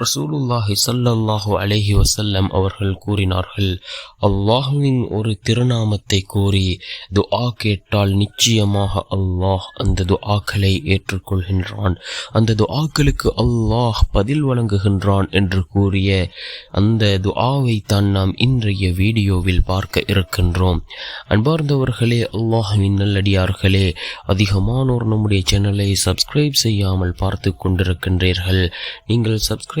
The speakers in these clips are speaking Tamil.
ரசூலுல்லாஹி சல்லல்லாஹு அலஹி வசல்லம் அவர்கள் கூறினார்கள் அல்லாஹுவின் ஒரு திருநாமத்தை கூறி துஆ கேட்டால் நிச்சயமாக அல்லாஹ் அந்த துஆக்களை ஏற்றுக்கொள்கின்றான். அந்த துஆக்களுக்கு அல்லாஹ் பதில் வழங்குகின்றான் என்று கூறிய அந்த துஆவை தான் நாம் இன்றைய வீடியோவில் பார்க்க இருக்கின்றோம். அன்பார்ந்தவர்களே அல்லாஹுவின் நல்லடியார்களே அதிகமானோர் நம்முடைய சேனலை சப்ஸ்கிரைப் செய்யாமல் பார்த்து கொண்டிருக்கின்றீர்கள். நீங்கள் சப்ஸ்கிரைப்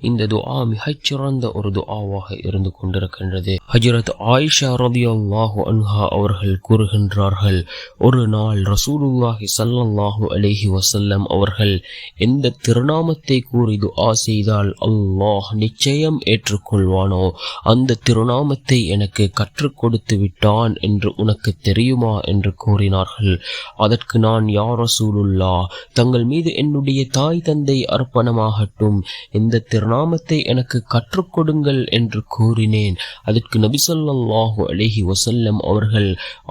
இந்த துஆ மிகச்சிறந்த ஒரு துஆவாக இருந்து கொண்டிருக்கின்றது. ஹஜரத் ஆயிஷா ரதி அல்லாஹு அன்ஹா அவர்கள் கூறுகின்றார்கள் ஒரு நாள் ரசூலுல்லாஹி ஸல்லல்லாஹு அலேஹி வசல்லம் அவர்கள் எந்த திருநாமத்தை கூறி துஆ செய்தால் அல்லாஹ் நிச்சயம் ஏற்றுக்கொள்வானோ? அந்த திருநாமத்தை எனக்கு கற்றுக் கொடுத்து விட்டான் என்று உனக்கு தெரியுமா? என்று கூறினார்கள். அதற்கு நான் யார் ரசூலுல்லா தங்கள் மீது என்னுடைய தாய் தந்தை அர்ப்பணமாகட்டும் எந்த திருநாமத்தை எனக்கு கற்றுக்கொடுங்கள் என்று கூறினேன். அதற்கு நபி ஸல்லல்லாஹு வசல்லம் அவர்கள்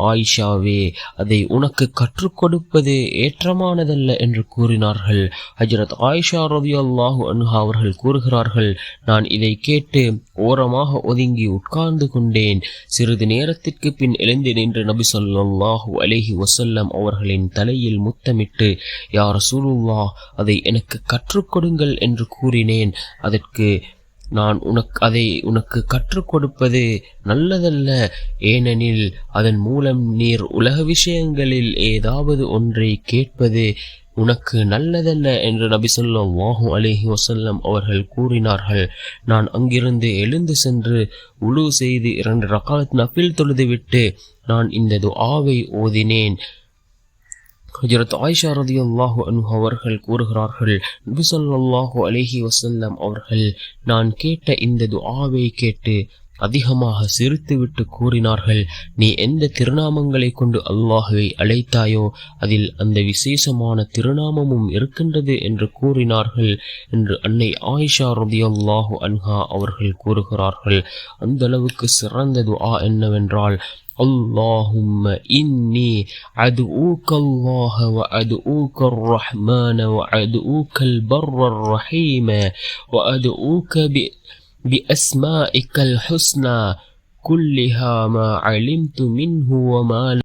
ஆயிஷாவே அதை உனக்கு கற்றுக் கொடுப்பது ஏற்றமானதல்ல என்று கூறினார்கள். ஹஜரத் ஆயிஷா ரலியல்லாஹு அன்ஹா அவர்கள் கூறுகிறார்கள் நான் இதை கேட்டு ஓரமாக ஒதுங்கி உட்கார்ந்து கொண்டேன். சிறிது நேரத்திற்கு பின் எழுந்து நின்று நபி ஸல்லல்லாஹு அலேஹி வசல்லம் அவர்களின் தலையில் முத்தமிட்டு யார் ரசூலுல்லாஹ் அதை எனக்கு கற்றுக் கொடுங்கள் என்று கூறினேன். அதற்கு நான் உனக்கு அதை உனக்கு கற்றுக் கொடுப்பது நல்லதல்ல. ஏனெனில் அதன் மூலம் நீர் உலக விஷயங்களில் ஏதாவது ஒன்றை கேட்பது உனக்கு நல்லதல்ல என்று நபி ஸல்லல்லாஹு அலிஹி வசல்லம் அவர்கள் கூறினார்கள். நான் அங்கிருந்து எழுந்து சென்று உழு செய்து இரண்டு ரகாலத் நஃபில் தொழுதுவிட்டு நான் இந்த துஆவை ஓதினேன். ஹஜரத் ஆயிஷா ரதியல்லாஹு அன்ஹு அவர்கள் கூறுகிறார்கள் நபிசல்லாஹு அலேஹி வசல்லம் அவர்கள் நான் கேட்ட இந்த துஆவை கேட்டு அதிகமாக சிரித்துவிட்டு கூறினார்கள் நீ எந்த திருநாமங்களை கொண்டு அல்லாஹுவை அழைத்தாயோ அதில் அந்த விசேஷமான திருநாமமும் இருக்கின்றது என்று கூறினார்கள் என்று அன்னை ஆயிஷா ரதியல்லாஹு அன்ஹா அவர்கள் கூறுகிறார்கள். அந்த அளவுக்கு சிறந்த துஆ என்னவென்றால் اللهم إني أدعوك الله وأدعوك الرحمن وأدعوك البر الرحيم وأدعوك بأسمائك الحسنى كلها ما علمت منه وما